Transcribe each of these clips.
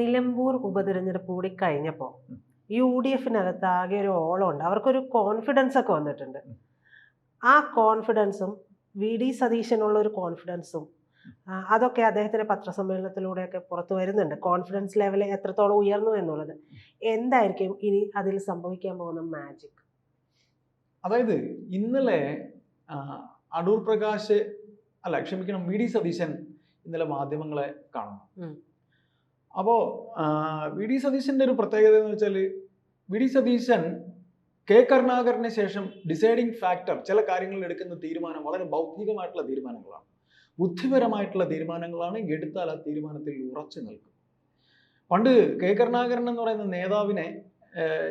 നിലമ്പൂർ ഉപതിരഞ്ഞെടുപ്പ് കൂടി കഴിഞ്ഞപ്പോൾ യു ഡി എഫിനകത്ത് ആകെ ഒരു ഓളമുണ്ട്. അവർക്കൊരു കോൺഫിഡൻസ് ഒക്കെ വന്നിട്ടുണ്ട്. ആ കോൺഫിഡൻസും വി ഡി സതീശനുള്ള ഒരു കോൺഫിഡൻസും അതൊക്കെ അദ്ദേഹത്തിന്റെ പത്രസമ്മേളനത്തിലൂടെയൊക്കെ പുറത്തു വരുന്നുണ്ട്. കോൺഫിഡൻസ് ലെവൽ എത്രത്തോളം ഉയർന്നു എന്നുള്ളത്. എന്തായിരിക്കും ഇനി അതിൽ സംഭവിക്കാൻ പോകുന്ന മാജിക് അതായത് ഇന്നലെ അടൂർ പ്രകാശ് അല്ല ക്ഷമിക്കണം വി ഡി സതീശൻ ഇന്നലെ മാധ്യമങ്ങളെ കാണുന്നു. അപ്പോൾ വി ഡി സതീശന്റെ ഒരു പ്രത്യേകത എന്ന് വെച്ചാൽ വി ഡി സതീശൻ കെ കരുണാകരന് ശേഷം ഡിസൈഡിങ് ഫാക്ടർ ചില കാര്യങ്ങളിൽ എടുക്കുന്ന തീരുമാനം വളരെ ബൗദ്ധികമായിട്ടുള്ള തീരുമാനങ്ങളാണ്. ബുദ്ധിപരമായിട്ടുള്ള തീരുമാനങ്ങളാണ് എടുത്താൽ ആ തീരുമാനത്തിൽ ഉറച്ചു നിൽക്കും. പണ്ട് കെ കരുണാകരൻ എന്ന് പറയുന്ന നേതാവിനെ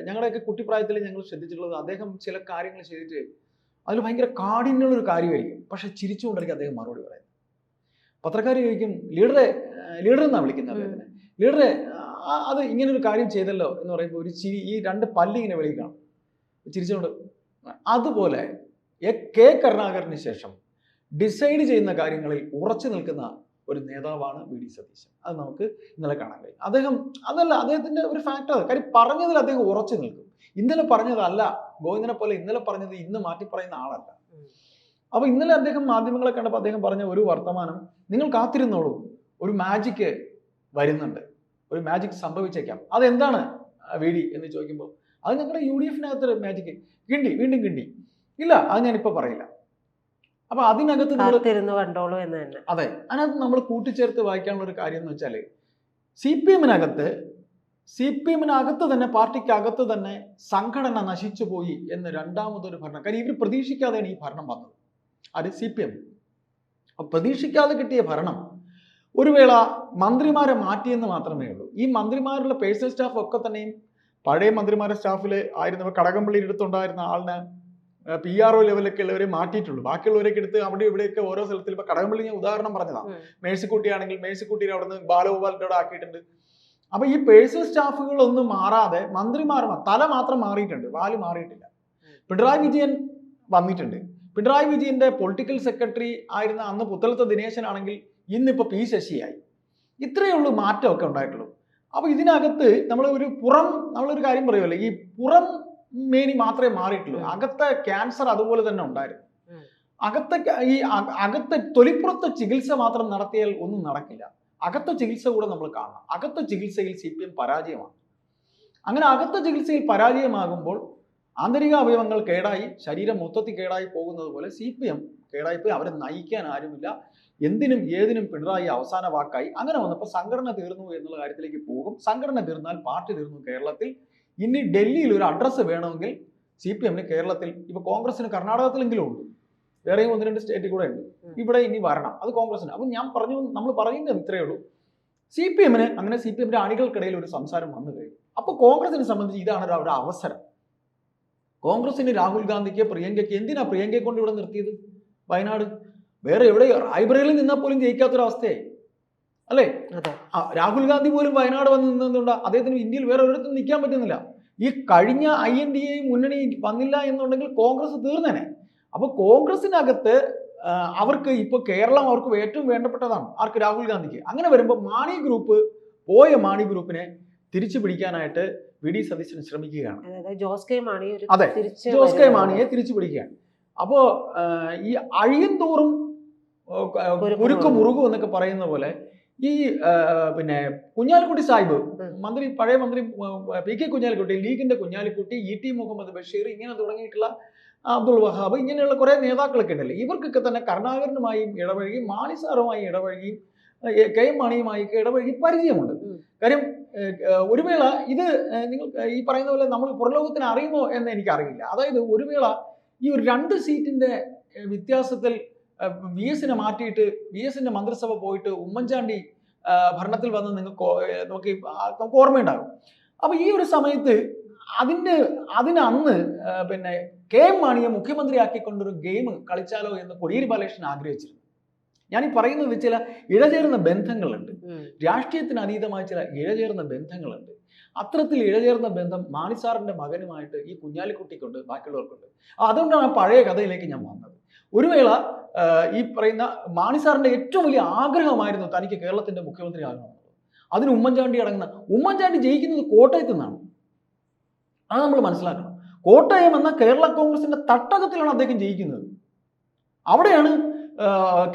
ഞങ്ങളുടെയൊക്കെ കുട്ടിപ്രായത്തിൽ ഞങ്ങൾ ശ്രദ്ധിച്ചിട്ടുള്ളത് അദ്ദേഹം ചില കാര്യങ്ങൾ ചെയ്തിട്ട് അതിൽ ഭയങ്കര കാഠിന്യമുള്ള ഒരു കാര്യമായിരിക്കും. പക്ഷെ ചിരിച്ചുകൊണ്ടായിരിക്കും അദ്ദേഹം മറുപടി പറയുന്നത്. പത്രക്കാർ ചോദിക്കും ലീഡറെ ലീഡർ എന്നാണ് വിളിക്കുന്നത്? അദ്ദേഹത്തിനെ. ലീഡറെ അത് ഇങ്ങനെ ഒരു കാര്യം ചെയ്തല്ലോ എന്ന് പറയുമ്പോൾ ഒരു ചിരി ഈ രണ്ട് പല്ല് ഇങ്ങനെ വെളിയിൽ കാണും. ചിരിച്ചുകൊണ്ട് അതുപോലെ കെ കരുണാകരന് ശേഷം ഡിസൈഡ് ചെയ്യുന്ന കാര്യങ്ങളിൽ ഉറച്ചു നിൽക്കുന്ന ഒരു നേതാവാണ് വി ഡി സതീശൻ. അത് നമുക്ക് ഇന്നലെ കാണാൻ കഴിയും. അദ്ദേഹം അതല്ല അദ്ദേഹത്തിന്റെ ഒരു ഫാക്ടർ കാര്യം പറഞ്ഞതിൽ അദ്ദേഹം ഉറച്ചു നിൽക്കും. ഇന്നലെ പറഞ്ഞതല്ല ഗോവിന്ദനെ പോലെ ഇന്നലെ പറഞ്ഞത് ഇന്ന് മാറ്റി പറയുന്ന ആളല്ല. അപ്പൊ ഇന്നലെ അദ്ദേഹം മാധ്യമങ്ങളെ കണ്ടപ്പോൾ അദ്ദേഹം പറഞ്ഞ ഒരു വർത്തമാനം നിങ്ങൾ കാത്തിരുന്നോളൂ. ഒരു മാജിക്ക് വരുന്നുണ്ട്. ഒരു മാജിക് സംഭവിച്ചേക്കാം. അതെന്താണ് വി ഡി എന്ന് ചോദിക്കുമ്പോൾ അത് ഞങ്ങളുടെ യു ഡി എഫിനകത്തൊരു മാജിക് കിണ്ടി വീണ്ടും കിണ്ടി. ഇല്ല അത് ഞാനിപ്പോൾ പറയില്ല. അപ്പൊ അതിനകത്ത് കണ്ടോളൂ എന്ന് തന്നെ. അതെ അതിനകത്ത് നമ്മൾ കൂട്ടിച്ചേർത്ത് വായിക്കാനുള്ള ഒരു കാര്യം എന്ന് വെച്ചാൽ സി പി എമ്മിനകത്ത് സി പി എമ്മിനകത്ത് തന്നെ പാർട്ടിക്കകത്ത് തന്നെ സംഘടന നശിച്ചു പോയി എന്ന് രണ്ടാമതൊരു ഭരണം. കാര്യം ഇവർ പ്രതീക്ഷിക്കാതെയാണ് ഈ ഭരണം വന്നത്. അത് സി പി എം പ്രതീക്ഷിക്കാതെ കിട്ടിയ ഭരണം ഒരു വേള മന്ത്രിമാരെ മാറ്റിയെന്ന് മാത്രമേ ഉള്ളൂ. ഈ മന്ത്രിമാരുടെ പേഴ്സണൽ സ്റ്റാഫ് ഒക്കെ തന്നെയും പഴയ മന്ത്രിമാരുടെ സ്റ്റാഫിൽ ആയിരുന്നവർ കടകംപള്ളിയുടെ അടുത്തുണ്ടായിരുന്ന ആളിനെ പി ആർ ഒ ലെവലൊക്കെ ഉള്ളവരെ മാറ്റിയിട്ടുള്ളൂ. ബാക്കിയുള്ളവരൊക്കെ എടുത്ത് അവിടെ ഇവിടെയൊക്കെ ഓരോ സ്ഥലത്തിൽ ഇപ്പൊ കടകംപള്ളി ഞാൻ ഉദാഹരണം പറഞ്ഞതാണ് മേഴ്സിക്കുട്ടിയാണെങ്കിൽ മേഴ്സിക്കുട്ടി ആണെങ്കിൽ മേഴ്സിക്കുട്ടിയെ അവിടെ നിന്ന് ബാലഗോപാലിന്റെ ആക്കിയിട്ടുണ്ട്. അപ്പൊ ഈ പേഴ്സണൽ സ്റ്റാഫുകളൊന്നും മാറാതെ മന്ത്രിമാർ തല മാത്രം മാറിയിട്ടുണ്ട്. വാൽ മാറിയിട്ടില്ല. പിണറായി വിജയൻ വന്നിട്ടുണ്ട്. പിണറായി വിജയന്റെ പൊളിറ്റിക്കൽ സെക്രട്ടറി ആയിരുന്ന അന്ന് പുത്തലത്തെ ദിനേശനാണെങ്കിൽ ഇന്നിപ്പോ പി ശശിയായി. ഇത്രയേ ഉള്ളൂ മാറ്റമൊക്കെ ഉണ്ടായിട്ടുള്ളൂ. അപ്പോൾ ഇതിനകത്ത് നമ്മൾ ഒരു പുറം നമ്മളൊരു കാര്യം പറയുമല്ലോ ഈ പുറം മേനി മാത്രമേ മാറിയിട്ടുള്ളൂ. അകത്തെ ക്യാൻസർ അതുപോലെ തന്നെ ഉണ്ടായിരുന്നു. അകത്തെ ഈ അകത്തെ തൊലിപ്പുറത്തെ ചികിത്സ മാത്രം നടത്തിയാൽ ഒന്നും നടക്കില്ല. അകത്തെ ചികിത്സ കൂടെ നമ്മൾ കാണണം. അകത്തെ ചികിത്സയിൽ സി പി എം പരാജയമാണ്. അങ്ങനെ അകത്തെ ചികിത്സയിൽ പരാജയമാകുമ്പോൾ ആന്തരിക അവയവങ്ങൾ കേടായി ശരീരം മൊത്തത്തിൽ കേടായി പോകുന്നത് പോലെ സി പി എം കേടായി പോയി അവരെ നയിക്കാൻ ആരുമില്ല. എന്തിനും ഏതിനും പിണറായി അവസാന വാക്കായി. അങ്ങനെ വന്നപ്പോൾ സംഘടന തീർന്നു എന്നുള്ള കാര്യത്തിലേക്ക് പോകും. സംഘടന തീർന്നാൽ പാർട്ടി തീർന്നു കേരളത്തിൽ. ഇനി ഡൽഹിയിൽ ഒരു അഡ്രസ്സ് വേണമെങ്കിൽ സി പി എമ്മിന് കേരളത്തിൽ ഇപ്പൊ കോൺഗ്രസിന് കർണാടകത്തിലെങ്കിലും ഉണ്ട്. വേറെയും ഒന്ന് രണ്ട് സ്റ്റേറ്റിൽ കൂടെ ഉണ്ട്. ഇവിടെ ഇനി വരണം. അത് കോൺഗ്രസിന് അപ്പം ഞാൻ പറഞ്ഞു നമ്മൾ പറയുന്നത് ഇത്രയേ ഉള്ളൂ. സി പി എമ്മിന് അങ്ങനെ സി പി എമ്മിന്റെ അണികൾക്കിടയിൽ ഒരു സംസാരം വന്നു കഴിഞ്ഞു. അപ്പോൾ കോൺഗ്രസിനെ സംബന്ധിച്ച് ഇതാണ് ഒരു അവസരം. കോൺഗ്രസിന് രാഹുൽ ഗാന്ധിക്ക് പ്രിയങ്കയ്ക്ക് എന്തിനാ പ്രിയങ്കയെ കൊണ്ട് ഇവിടെ നിർത്തിയത്? വയനാട് വേറെ എവിടെ റായ്ബ്രയിൽ നിന്നാൽ പോലും ജയിക്കാത്തൊരവസ്ഥയായി. അല്ലേ? രാഹുൽ ഗാന്ധി പോലും വയനാട് വന്ന് നിന്നതുകൊണ്ട് അദ്ദേഹത്തിന് ഇന്ത്യയിൽ വേറെ ഒരിടത്തും നിൽക്കാൻ പറ്റുന്നില്ല. ഈ കഴിഞ്ഞ ഐ എൻ ഡി എ മുന്നണി വന്നില്ല എന്നുണ്ടെങ്കിൽ കോൺഗ്രസ് തീർന്നേനെ. അപ്പൊ കോൺഗ്രസിനകത്ത് അവർക്ക് ഇപ്പൊ കേരളം അവർക്ക് ഏറ്റവും വേണ്ടപ്പെട്ടതാണ് ആർക്ക്? രാഹുൽ ഗാന്ധിക്ക്. അങ്ങനെ വരുമ്പോൾ മാണി ഗ്രൂപ്പ് പോയ മാണി ഗ്രൂപ്പിനെ തിരിച്ചു പിടിക്കാനായിട്ട് വി ഡി സതീശൻ ശ്രമിക്കുകയാണ്. അതെ, ജോസ് കെ. മാണിയെ തിരിച്ചു പിടിക്കുകയാണ്. അപ്പോ ഈ അഴിയും തോറും ആ, കുരുക്ക് മുറുകു എന്നൊക്കെ പറയുന്ന പോലെ ഈ പിന്നെ കുഞ്ഞാലിക്കുട്ടി സാഹിബ് മന്ത്രി പഴയ മന്ത്രി പി കെ കുഞ്ഞാലിക്കുട്ടി ലീഗിന്റെ കുഞ്ഞാലിക്കുട്ടി ഇ ടി മുഹമ്മദ് ബഷീർ ഇങ്ങനെ തുടങ്ങിയിട്ടുള്ള അബ്ദുൾ വഹാബ് ഇങ്ങനെയുള്ള കുറെ നേതാക്കളൊക്കെ ഉണ്ടല്ലോ? ഇവർക്കൊക്കെ തന്നെ കരുണാകരനുമായും ഇടപഴകി മാണി സാറുമായി ഇടപഴകി കെ എം മാണിയുമായി ഇടപഴകി പരിചയമുണ്ട്. കാര്യം ഒരു വേള ഇത് നിങ്ങൾ ഈ പറയുന്ന പോലെ നമ്മൾ പുറലോകത്തിന് അറിയുമോ എന്ന് എനിക്കറിയില്ല. അതായത് ഒരു വേള ഈ ഒരു രണ്ട് സീറ്റിന്റെ വ്യത്യാസത്തിൽ വി എസിനെ മാറ്റിയിട്ട് വി എസിന്റെ മന്ത്രിസഭ പോയിട്ട് ഉമ്മൻചാണ്ടി ഭരണത്തിൽ വന്ന് നിങ്ങൾക്ക് നമുക്ക് നമുക്ക് ഓർമ്മയുണ്ടാകും. അപ്പോൾ ഈ ഒരു സമയത്ത് അതിന്റെ അതിനന്ന് പിന്നെ കെ എം മാണിയെ മുഖ്യമന്ത്രിയാക്കിക്കൊണ്ടൊരു ഗെയിം കളിച്ചാലോ എന്ന് കൊടിയേരി ബാലകൃഷ്ണൻ ആഗ്രഹിച്ചിരുന്നു. ഞാൻ ഈ പറയുന്നത് ചില ഇഴചേർന്ന ബന്ധങ്ങളുണ്ട്. രാഷ്ട്രീയത്തിന് അതീതമായ ചില ഇഴചേർന്ന ബന്ധങ്ങളുണ്ട്. അത്തരത്തിൽ ഇഴചേർന്ന ബന്ധം മാണി സാറിന്റെ മകനുമായിട്ട് ഈ കുഞ്ഞാലിക്കുട്ടിക്കുണ്ട് ബാക്കിയുള്ളവർക്കുണ്ട്. അതുകൊണ്ടാണ് പഴയ കഥയിലേക്ക് ഞാൻ വന്നത്. ഒരു വേള ഈ പറയുന്ന മാണി സാറിന്റെ ഏറ്റവും വലിയ ആഗ്രഹമായിരുന്നു തനിക്ക് കേരളത്തിന്റെ മുഖ്യമന്ത്രി ആകണമെന്നുള്ളത് അതിന് ഉമ്മൻചാണ്ടി അടങ്ങുന്ന ഉമ്മൻചാണ്ടി ജയിക്കുന്നത് കോട്ടയത്ത് നിന്നാണ്. അത് നമ്മൾ മനസ്സിലാക്കണം. കോട്ടയം എന്ന കേരള കോൺഗ്രസിന്റെ തട്ടകത്തിലാണ് അദ്ദേഹം ജയിക്കുന്നത്. അവിടെയാണ്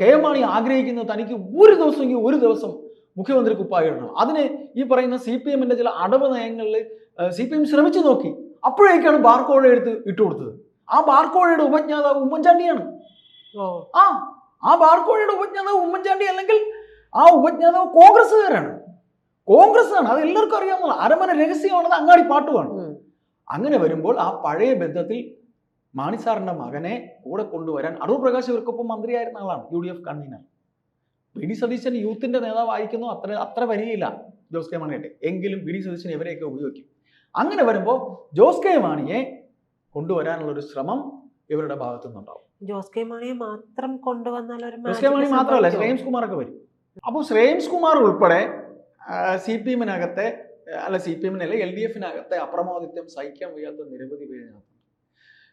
കെ എം മാണി ആഗ്രഹിക്കുന്നത് തനിക്ക് ഒരു ദിവസമെങ്കിൽ ഒരു ദിവസം മുഖ്യമന്ത്രി കുപ്പായിടണം അതിന് ഈ പറയുന്ന സി പി എമ്മിന്റെ ചില അടവ് നയങ്ങളിൽ സി പി എം ശ്രമിച്ചു നോക്കി. അപ്പോഴേക്കാണ് ബാർക്കോഴ എടുത്ത് ഇട്ടു കൊടുത്തത്. ആ ബാർക്കോഴയുടെ ഉപജ്ഞാതാവ് ഉമ്മൻചാണ്ടിയാണ്. ആ ആ ബാർക്കോഴയുടെ ഉപജ്ഞാതാവ് ഉമ്മൻചാണ്ടി അല്ലെങ്കിൽ ആ ഉപജ്ഞാതാവ് കോൺഗ്രസ്സുകാരാണ്. കോൺഗ്രസ് ആണ് അത് എല്ലാവർക്കും അറിയാവുന്ന അരമന രഹസ്യമാണത് അങ്ങാടി പാട്ടുമാണ് അങ്ങനെ വരുമ്പോൾ ആ പഴയ ബന്ധത്തിൽ മാണിസാറിന്റെ മകനെ കൂടെ കൊണ്ടുവരാൻ അടൂർ പ്രകാശ് ഇവർക്കൊപ്പം മന്ത്രിയായിരുന്ന ആളാണ് U D F convener. P D Satheesan യൂത്തിന്റെ നേതാവായിരിക്കുന്നു അത്ര അത്ര വരികയില്ല. ജോസ് കെ മാണിയട്ടെ എങ്കിലും വി ഡി സതീശൻ ഇവരെയൊക്കെ ഉപയോഗിക്കും? അങ്ങനെ വരുമ്പോൾ ജോസ് കെ മാണിയെ കൊണ്ടുവരാനുള്ള ഒരു ശ്രമം ഇവരുടെ ഭാഗത്തു നിന്നുണ്ടാവും ജോസ് കെ മാണിയെ മാത്രം കൊണ്ടുവന്നാൽ ഒരു ജോസ് കെ മാണി മാത്രമല്ല ശ്രേംസ് കുമാർ ഒക്കെ വരും. അപ്പോൾ ശ്രേംസ് കുമാർ ഉൾപ്പെടെ സി പി എമ്മിനകത്തെ അല്ല സി പി എമ്മിനല്ല എൽ ഡി എഫിനകത്തെ അപ്രമാദിത്യം സഹിക്കാൻ വയ്യാത്ത നിരവധി പേരിനകത്ത്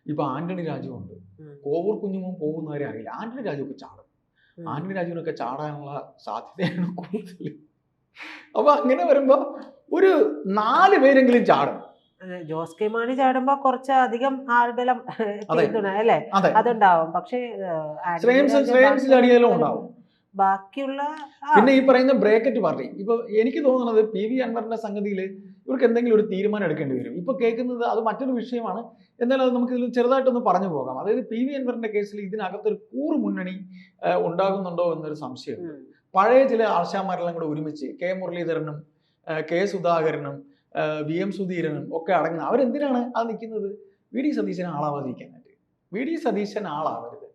ഇപ്പൊ ആന്റണി രാജു ഉണ്ട്. ഉം. കോവൂർ കുഞ്ഞുമോൻ പോകുന്നവരെ അറിയില്ല. ആന്റണി രാജു ഒക്കെ ചാടും. ആന്റണി രാജുവിനൊക്കെ ചാടാനുള്ള സാധ്യതയാണ് കൂടുതൽ അപ്പൊ അങ്ങനെ വരുമ്പോ ഒരു നാല് പേരെങ്കിലും ചാടും. ജോസ് കെ മാണി ചാടുമ്പോ കുറച്ച് അധികം ആൾബലം അല്ലേ? അതെ. അതുണ്ടാവും. പക്ഷേ ഉണ്ടാവും. ബാക്കിയുള്ള പിന്നെ ഈ പറയുന്ന ബ്രേക്കറ്റ് പാർട്ടി. ഇപ്പൊ എനിക്ക് തോന്നുന്നത് പി വി അൻവറിന്റെ സംഗതിയിൽ ഇവർക്ക് എന്തെങ്കിലും ഒരു തീരുമാനം എടുക്കേണ്ടി വരും. ഇപ്പൊ കേൾക്കുന്നത് അത് മറ്റൊരു വിഷയമാണ്. എന്നാൽ അത് നമുക്ക് ഇതിൽ ചെറുതായിട്ടൊന്ന് പറഞ്ഞു പോകാം. അതായത് പി വി അൻവറിന്റെ കേസിൽ ഇതിനകത്തൊരു കൂറ് മുന്നണി ഉണ്ടാകുന്നുണ്ടോ എന്നൊരു സംശയം. ഉം. പഴയ ചില ആശാമാരെല്ലാം കൂടെ ഒരുമിച്ച് കെ മുരളീധരനും കെ സുധാകരനും വി എം സുധീരനും ഒക്കെ അടങ്ങുന്ന അവരെന്തിനാണ് അത് നിൽക്കുന്നത്? വി ഡി സതീശനെ ആളാവാതിരിക്കാനായിട്ട്. വി ഡി സതീശൻ ആളാവരുത്.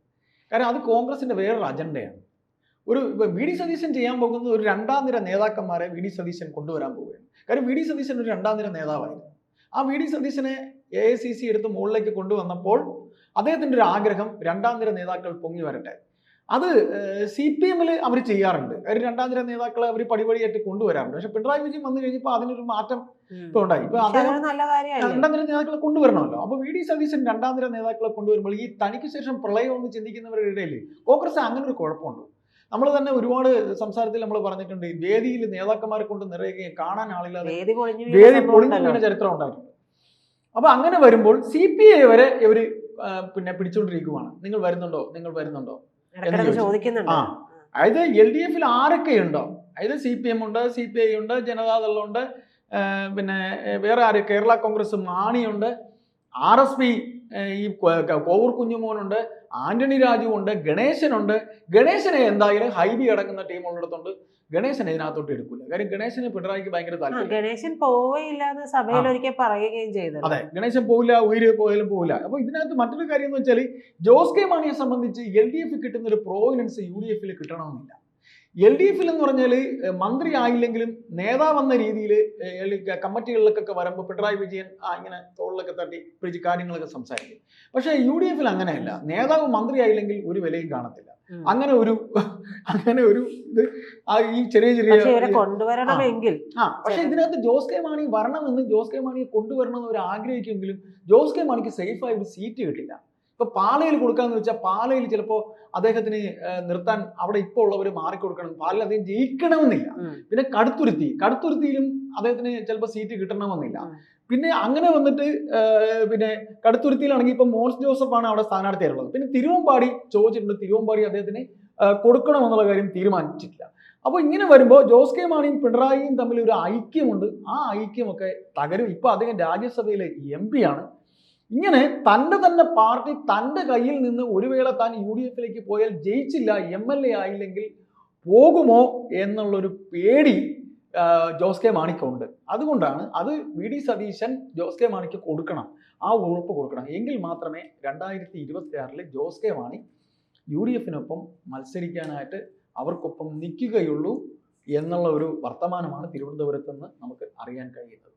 കാരണം അത് കോൺഗ്രസിന്റെ വേറൊരു അജണ്ടയാണ്. ഒരു വി ഡി സതീശൻ ചെയ്യാൻ പോകുന്നത് ഒരു രണ്ടാം നിര നേതാക്കന്മാരെ വി ഡി സതീശൻ കൊണ്ടുവരാൻ പോവുകയാണ്. കാരണം വി ഡി സതീശൻ ഒരു രണ്ടാം നിര നേതാവായിരുന്നു. ആ വി ഡി സതീശനെ എ ഐ സി സി എടുത്ത് മുകളിലേക്ക് കൊണ്ടുവന്നപ്പോൾ അദ്ദേഹത്തിന്റെ ഒരു ആഗ്രഹം രണ്ടാം നിര നേതാക്കൾ പൊങ്ങി വരട്ടെ. അത് സി പി എമ്മിൽ അവർ ചെയ്യാറുണ്ട്. ഒരു രണ്ടാം തരം നേതാക്കളെ അവർ പടിപടിയായിട്ട് കൊണ്ടുവരാറുണ്ട്. പക്ഷെ പിണറായി വിജയൻ വന്നു കഴിഞ്ഞപ്പോൾ അതിനൊരു മാറ്റം. ഇപ്പൊ ഉണ്ടായി. ഇപ്പൊ അദ്ദേഹം രണ്ടാം തരം നേതാക്കളെ കൊണ്ടുവരണമല്ലോ. അപ്പൊ വി. ഡി. സതീശൻ രണ്ടാം തരം നേതാക്കളെ കൊണ്ടുവരുമ്പോൾ ഈ തനിക്ക് ശേഷം പ്രളയം എന്ന് ചിന്തിക്കുന്നവരുടെ ഇടയിൽ കോൺഗ്രസ് അങ്ങനെ ഒരു കുഴപ്പമുണ്ട്. നമ്മൾ തന്നെ ഒരുപാട് സംസാരത്തിൽ നമ്മൾ പറഞ്ഞിട്ടുണ്ട് ഈ വേദിയിൽ നേതാക്കന്മാരെ കൊണ്ട് നിറയുകയും കാണാൻ ആളില്ലാതെ വേദി പൊളിഞ്ഞു വീണ ചരിത്രം ഉണ്ടായിട്ടുണ്ട്. അപ്പൊ അങ്ങനെ വരുമ്പോൾ സി പി ഐ വരെ ഇവർ പിന്നെ പിടിച്ചുകൊണ്ടിരിക്കുവാണ് നിങ്ങൾ വരുന്നുണ്ടോ? നിങ്ങൾ വരുന്നുണ്ടോ. ചോദിക്കുന്നുണ്ട്? ആ. അതായത് എൽ ഡി എഫിൽ ആരൊക്കെയുണ്ടോ അതായത് സി പി എം ഉണ്ട് സി പി ഐ ഉണ്ട് ജനതാദളുണ്ട് പിന്നെ വേറെ ആര്? കേരള കോൺഗ്രസ് മാണിയുണ്ട് ആർ എസ് പി ഈ കോവൂർ കുഞ്ഞുമോനുണ്ട് ആന്റണി രാജുവുണ്ട് ഉണ്ട് ഗണേശനുണ്ട്. ഗണേശനെ എന്തായാലും ഹൈബി അടക്കുന്ന ടീം ഉള്ളിടത്തുണ്ട്. ഗണേശനെ ഇതിനകത്തോട്ട് എടുക്കില്ല കാര്യം ഗണേശന് പിണറായിക്ക് ഭയങ്കര താല്പര്യം. ഗണേശൻ പോവുകയില്ല എന്ന് സഭയിൽ. ഒരിക്കൽ പറയുകയും ചെയ്തു അതെ ഗണേശൻ പോവില്ല ഉയര് പോയാലും പോവില്ല. അപ്പൊ ഇതിനകത്ത് മറ്റൊരു കാര്യം എന്ന് വെച്ചാൽ ജോസ് കെ മാണിയെ സംബന്ധിച്ച് എൽ ഡി എഫ് കിട്ടുന്ന ഒരു പ്രോവിനൻസ് യു ഡി എഫിൽ കിട്ടണമെന്നില്ല. എൽ ഡി എഫിൽ എന്ന് പറഞ്ഞാൽ മന്ത്രി ആയില്ലെങ്കിലും നേതാവെന്ന രീതിയിൽ കമ്മിറ്റികളിലേക്കൊക്കെ വരുമ്പോൾ പിണറായി വിജയൻ ഇങ്ങനെ തോളിലൊക്കെ തട്ടി പിടിച്ച് കാര്യങ്ങളൊക്കെ സംസാരിക്കും. പക്ഷേ യു ഡി എഫിൽ അങ്ങനെയല്ല. നേതാവ് മന്ത്രി ആയില്ലെങ്കിൽ ഒരു വിലയും കാണത്തില്ല. അങ്ങനെ ഒരു അങ്ങനെ ഒരു ഇത് ഈ ചെറിയ ചെറിയ കൊണ്ടുവരണമെങ്കിൽ. ആ പക്ഷെ ഇതിനകത്ത് ജോസ് കെ മാണി വരണമെന്ന് ജോസ് കെ മാണിയെ കൊണ്ടുവരണമെന്ന് അവർ ആഗ്രഹിക്കുമെങ്കിലും ജോസ് കെ മാണിക്ക് സേഫായ ഒരു സീറ്റ് കിട്ടില്ല. ഇപ്പൊ പാലയിൽ കൊടുക്കാന്ന് വെച്ചാൽ പാലയിൽ ചിലപ്പോൾ അദ്ദേഹത്തിന് നിർത്താൻ അവിടെ ഇപ്പോൾ ഉള്ളവർ മാറിക്കൊടുക്കണം. പാലിൽ അദ്ദേഹം ജയിക്കണമെന്നില്ല. പിന്നെ കടുത്തുരുത്തി. കടുത്തുരുത്തിയിലും അദ്ദേഹത്തിന് ചിലപ്പോൾ സീറ്റ് കിട്ടണമെന്നില്ല. പിന്നെ അങ്ങനെ വന്നിട്ട് പിന്നെ കടുത്തുരുത്തിയിലാണെങ്കിൽ ഇപ്പൊ മോൻസ് ജോസഫ് ആണ് അവിടെ സ്ഥാനാർത്ഥിയായിട്ടുള്ളത്. പിന്നെ തിരുവമ്പാടി ചോദിച്ചിട്ടുണ്ട്. തിരുവമ്പാടി അദ്ദേഹത്തിന് കൊടുക്കണം കൊടുക്കണമെന്നുള്ള കാര്യം തീരുമാനിച്ചിട്ടില്ല. അപ്പോൾ ഇങ്ങനെ വരുമ്പോൾ ജോസ് കെ മാണിയും പിണറായിയും തമ്മിൽ ഒരു ഐക്യമുണ്ട്. ആ ഐക്യമൊക്കെ തകരും. ഇപ്പൊ അദ്ദേഹം രാജ്യസഭയിലെ എം പി ആണ്. ഇങ്ങനെ തന്റെ തന്നെ പാർട്ടി തന്റെ കയ്യിൽ നിന്ന് ഒരു വേള താൻ യു ഡി എഫിലേക്ക് പോയാൽ ജയിച്ചില്ല എം എൽ എ ആയില്ലെങ്കിൽ പോകുമോ എന്നുള്ളൊരു പേടി ജോസ് കെ മാണിക്കുണ്ട്. അതുകൊണ്ടാണ് അത് V D Satheesan Jose K മാണിക്ക് കൊടുക്കണം ആ ഉറപ്പ് കൊടുക്കണം. എങ്കിൽ മാത്രമേ രണ്ടായിരത്തി ഇരുപത്തി ആറിൽ Jose K Mani U D എഫിനൊപ്പം മത്സരിക്കാനായിട്ട് അവർക്കൊപ്പം നിൽക്കുകയുള്ളൂ എന്നുള്ള ഒരു വർത്തമാനമാണ് തിരുവനന്തപുരത്ത് നിന്ന് നമുക്ക് അറിയാൻ കഴിയുന്നത്.